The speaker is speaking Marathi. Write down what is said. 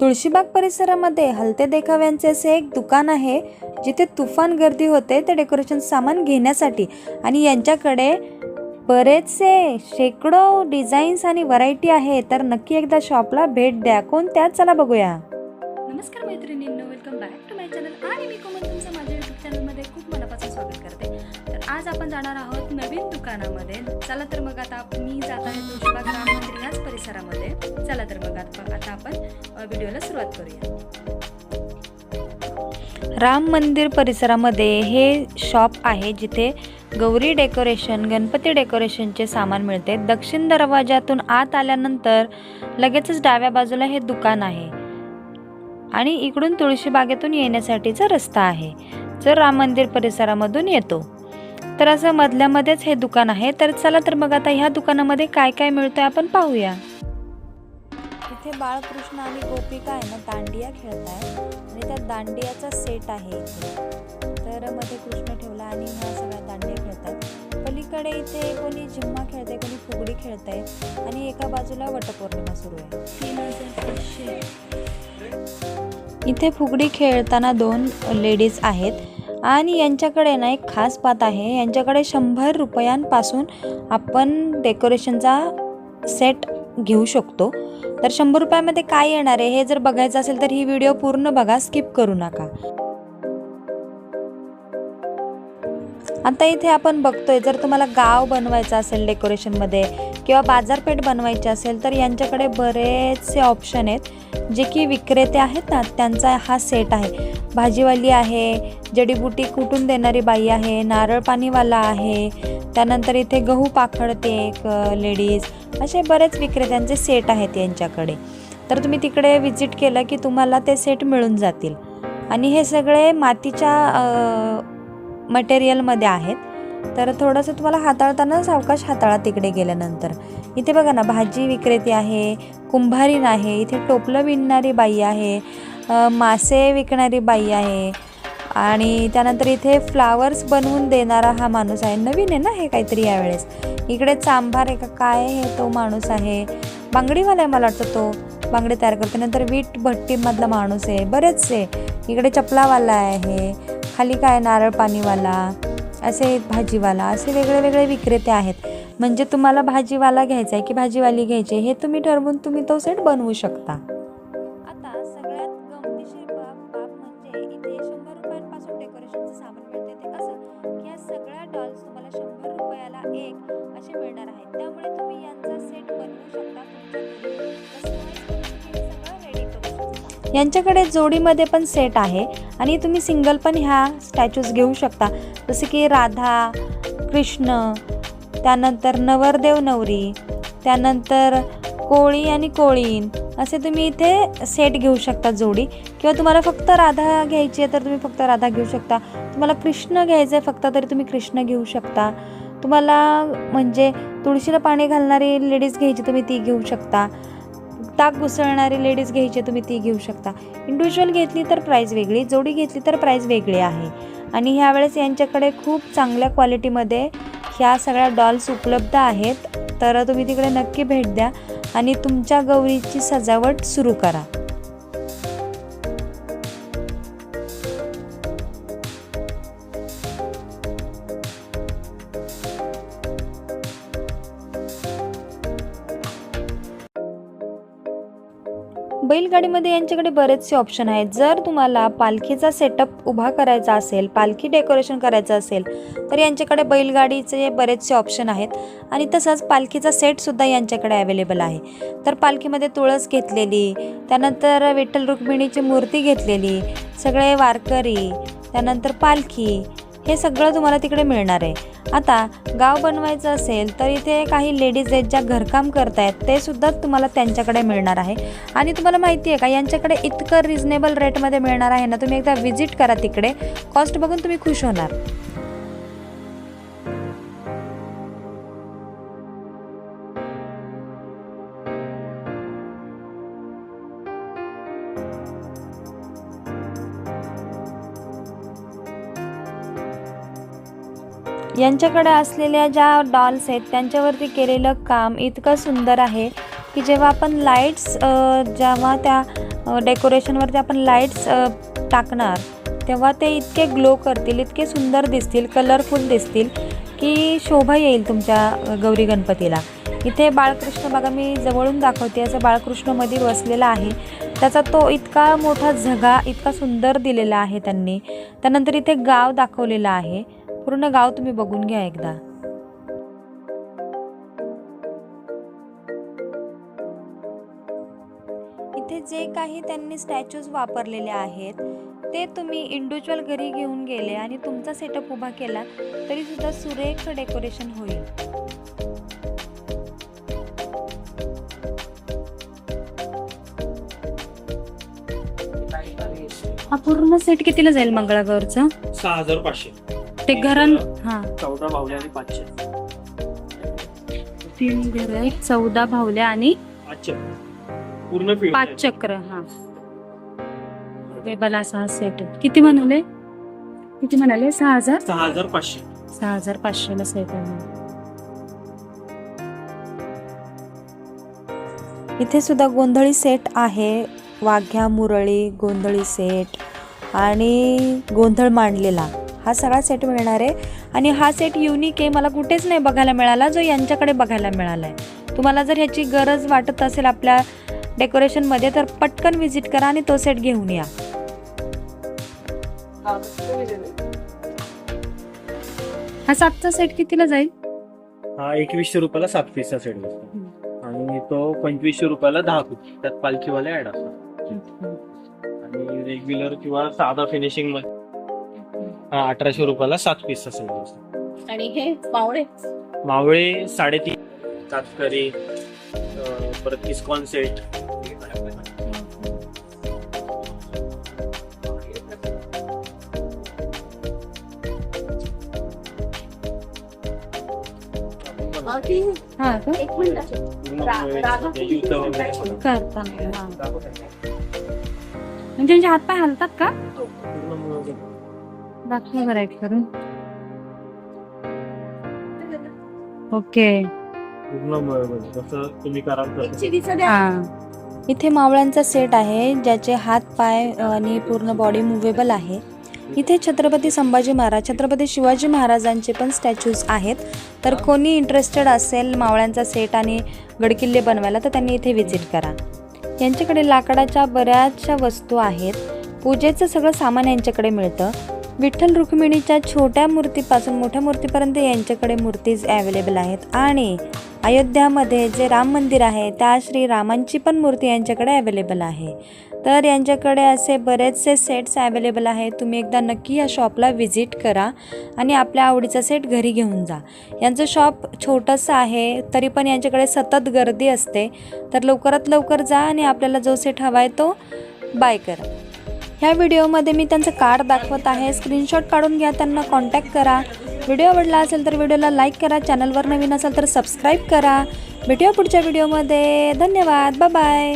तुळशीबाग परिसरामध्ये हलते देखाव्यांचे असे एक दुकान आहे जिथे तुफान गर्दी होते ते डेकोरेशन सामान घेण्यासाठी. आणि यांच्याकडे बरेचसे शेकडो डिझाईन्स आणि व्हरायटी आहे तर नक्की एकदा शॉपला भेट द्या. कोणत्या? चला बघूया. नमस्कार मैत्रिणींनो welcome back to my channel आणि मी कोमल तुमचं माझ्या यूट्यूब चॅनलमध्ये खूप मनापासून स्वागत करते. तर आज आपण जाणार आहोत नवीन दुकानामध्ये. चला तर मग आता मी जात आहे तुळशीबाग राम मंदिर ह्याच परिसरामध्ये. चला तर मग आता आता आपण व्हिडिओला सुरुवात करूया. राम मंदिर परिसरामध्ये हे शॉप आहे जिथे गौरी डेकोरेशन गणपती डेकोरेशनचे सामान मिळते. दक्षिण दरवाजातून आत आल्यानंतर लगेचच डाव्या बाजूला हे दुकान आहे. आणि इकडून तुळशीबागेतून येण्यासाठीचा रस्ता आहे. जो राम मंदिर परिसरामधून येतो. तर असं मधल्यामध्येच हे दुकान आहे. तर चला तर मग आता ह्या दुकानामध्ये काय काय मिळतंय आपण पाहूया. इथे बाळकृष्ण आणि गोपिका आहे ना दांडिया खेळत आहे आणि त्या दांडियाचा सेट आहे इथे. तर मध्ये कृष्ण ठेवला आणि ह्या सगळ्या दांडिया खेळतात पलीकडे इथे कोणी झिम्मा खेळतंय कोणी फुगडी खेळतंय आणि एका बाजूला वटपौर्णिमा सुरू आहे. तीन हजार इथे फुगडी खेळताना दोन लेडीज आहेत. आणि यांच्याकडे ना एक खास बात आहे. यांच्याकडे शंभर रुपयांपासून आपण डेकोरेशनचा सेट घेऊ शकतो. तर शंभर रुपयामध्ये काय येणार आहे हे जर बघायचं असेल तर ही व्हिडिओ पूर्ण बघा स्किप करू नका. आता इथे आपण बघतोय जर तुम्हाला गाव बनवायचं असेल डेकोरेशनमध्ये किंवा बाजारपेठ बनवायची असेल तर यांच्याकडे बरेचसे ऑप्शन आहेत. जे की विक्रेते आहेत ना त्यांचा हा सेट आहे. भाजीवाली आहे जडीबुटी कुटून देणारी बाई आहे नारळ पाणीवाला आहे त्यानंतर इथे गहू पाखडते एक लेडीज असे बरेच विक्रेत्यांचे सेट आहेत यांच्याकडे. तर तुम्ही तिकडे विजिट केलं की तुम्हाला ते सेट मिळून जातील. आणि हे सगळे मातीच्या मटेरियलमध्ये आहेत. तर थोडंसं तुम्हाला हाताळताना सावकाश हाताळा तिकडे गेल्यानंतर. इथे बघा ना भाजी विक्रेती आहे कुंभारीन आहे इथे टोपलं विणणारी बाई आहे मासे विकणारी बाई आहे आणि त्यानंतर इथे फ्लावर्स बनवून देणारा हा माणूस आहे. नवीन आहे ना हे काहीतरी यावेळेस. इकडे चांभार आहे का काय हे तो माणूस आहे? बांगडीवाला आहे मला वाटतं तो. बांगडी तयार करते. नंतर वीट भट्टीमधला माणूस आहे बरेचसे. इकडे चपलावाला आहे खाली काय नारळ पाणीवाला. असे भाजीवाला असे वेगळे वेगळे विक्रेते आहेत. म्हणजे तुम्हाला भाजीवाला घ्यायचा आहे की भाजीवाली घ्यायची आहे हे तुम्ही ठरवून तुम्ही तो सेट बनवू शकता. आता सगळ्यात गमतीशीर बाब बाब म्हणजे इथे शंभर रुपयांपासून डेकोरेशनचं सामान मिळते ते कसं? की या सगळ्या डॉल्स तुम्हाला शंभर रुपयाला एक असे मिळणार आहेत. त्यामुळे तुम्ही यांचा सेट बनवू शकता तुमच्या शकता. यांच्याकडे जोडीमध्ये पण सेट आहे आणि तुम्ही सिंगल पण ह्या स्टॅच्यूज घेऊ शकता. जसे की राधा कृष्ण त्यानंतर नवरदेव नवरी त्यानंतर कोळी आणि कोळीन असे तुम्ही इथे सेट घेऊ शकता जोडी. किंवा तुम्हाला फक्त राधा घ्यायची आहे तर तुम्ही फक्त राधा घेऊ शकता. तुम्हाला कृष्ण घ्यायचं आहे फक्त तरी तुम्ही कृष्ण घेऊ शकता. तुम्हाला म्हणजे तुळशीला पाणी घालणारी लेडीज घ्यायची तुम्ही ती घेऊ शकता. ताक घुसळणारी लेडीज घ्यायची तुम्ही ती घेऊ शकता. इंडिव्हिज्युअल घेतली तर प्राईज वेगळी जोडी घेतली तर प्राईज वेगळी आहे. आणि ह्यावेळेस यांच्याकडे खूप चांगल्या क्वालिटीमध्ये ह्या सगळ्या डॉल्स उपलब्ध आहेत. तर तुम्ही तिकडे नक्की भेट द्या आणि तुमच्या गौरीची सजावट सुरू करा. बैलगाडीमध्ये यांच्याकडे बरेचसे ऑप्शन आहेत. जर तुम्हाला पालखीचा सेटअप उभा करायचा असेल पालखी डेकोरेशन करायचं असेल तर यांच्याकडे बैलगाडीचे बरेचसे ऑप्शन आहेत. आणि तसंच पालखीचा सेटसुद्धा यांच्याकडे अवेलेबल आहे. तर पालखीमध्ये तुळस घेतलेली त्यानंतर विठ्ठल रुक्मिणीची मूर्ती घेतलेली सगळे वारकरी त्यानंतर पालखी हे सगळं तुम्हाला तिकडे मिळणार आहे. आता गाव बनवायचं असेल तर इथे काही लेडीज आहेत ज्या घरकाम करतायत ते सुद्धा तुम्हाला त्यांच्याकडे मिळणार आहे. आणि तुम्हाला माहिती आहे का यांच्याकडे इतकं रिझनेबल रेटमध्ये मिळणार आहे ना तुम्ही एकदा व्हिजिट करा तिकडे. कॉस्ट बघून तुम्ही खुश होणार. यांच्याकडे असलेल्या ज्या डॉल्स आहेत त्यांच्यावरती केलेलं काम इतकं सुंदर आहे की जेव्हा आपण लाईट्स जेव्हा त्या डेकोरेशनवरती आपण लाईट्स टाकणार तेव्हा ते इतके ग्लो करतील इतके सुंदर दिसतील कलरफुल दिसतील की शोभा येईल तुमच्या गौरी गणपतीला. इथे बाळकृष्ण बघा मी जवळून दाखवते असं बाळकृष्ण मंदिर वसलेलं आहे. त्याचा तो इतका मोठा झगा इतका सुंदर दिलेला आहे त्यांनी. त्यानंतर इथे गाव दाखवलेलं आहे. पूर्ण गाव तुम्ही बघून घ्या एकदा. इथे जे काही त्यांनी स्टॅच्यूज वापरलेले आहेत ते तुम्ही इंडिव्हिज्युअल घरी घेऊन गेले आणि तुमचा सेटअप उभा केला तरी सुद्धा सुरेख डेकोरेशन होईल. हा पूर्ण सेट कितीला जाईल मंगळागौरचा? सहा हजार पाचशे. ते घरां हा. चौदा बावल्या आणि पाचशे. तीन घर आहेत चौदा भावल्या आणि पूर्ण फिल्ड पाच चक्र हा. टेबल असा हा सेट किती म्हणाले? किती म्हणाले? सहा हजार? सहा हजार पाचशे. सहा हजार पाचशेला सेट आहे. इथे सुद्धा गोंधळी सेट आहे. वाघ्या मुरळी गोंधळी सेट आणि गोंधळ मांडलेला. हा सगळा सेट मिळणार आहे. आणि हा सेट युनिक आहे मला कुठेच नाही बघायला मिळाला जो यांच्याकडे बघायला मिळाला आहे तुम्हाला जर ह्याची गरज वाटत असेल आपल्या डेकोरेशनमध्ये तर पटकन व्हिजिट करा आणि तो सेट घेऊन या. हा सातचा सेट कितीला जाईल? हा एकवीसशे रुपयाला सात पीसचा सेट बसतो. आणि तो पंचवीसशे रुपयाला दहा पीस त्यात पालखीवाले ऍड असतात. आणि रेग्युलर किंवा साधा फिनिशिंगमध्ये. हा अठराशे रुपयाला सात सेट बसतो आणि हे पावळे मावळे साडेतीन. कातकरी अं, परत इस्कॉन सेट हा का? एक मिनिट. पूर्ण रा- राधा- ते युद्ध वगैरे करताना हा. म्हणजे त्यांचे हातपाय हलतात का? पूर्ण मिळून दाखवा बरं एक करून. ओके. हा. इथे मावळ्यांचा सेट आहे ज्याचे हात पाय आणि पूर्ण बॉडी मुव्हेबल आहे. इथे छत्रपती संभाजी महाराज छत्रपती शिवाजी महाराजांचे पण स्टॅच्यूज आहेत. तर कोणी इंटरेस्टेड असेल मावळ्यांचा सेट आणि गडकिल्ले बनवायला तर त्यांनी इथे व्हिजिट करा. यांच्याकडे लाकडाच्या बऱ्याचशा वस्तू आहेत. पूजेचं सगळं सामान यांच्याकडे मिळतं. विठ्ठल रुक्मिणीच्या छोट्या मूर्तीपासून मोठ्या मूर्तीपर्यंत यांच्याकडे मूर्तीज अवेलेबल आहेत. आणि अयोध्यामध्ये जे राम मंदिर आहे त्या श्री रामांची पण मूर्ती यांच्याकडे अवेलेबल आहे. तर यांच्याकडे असे बरेचसे सेट्स अवेलेबल आहेत. तुम्ही एकदा नक्की या शॉपला व्हिजिट करा आणि आपल्या आवडीचा सेट घरी घेऊन जा. यांचं शॉप छोटंसं आहे तरी पण यांच्याकडे सतत गर्दी असते. तर लवकरात लवकर जा आणि आपल्याला जो सेट हवा आहे तो बाय करा. ह्या व्हिडिओमध्ये मी त्यांचं कार्ड दाखवत आहे. स्क्रीनशॉट काढून घ्या त्यांना कॉन्टॅक्ट करा. व्हिडिओ आवडला असेल तर व्हिडिओला लाईक करा. चॅनलवर नवीन असेल तर सबस्क्राईब करा. भेटूया पुढच्या व्हिडिओमध्ये. धन्यवाद. Bye bye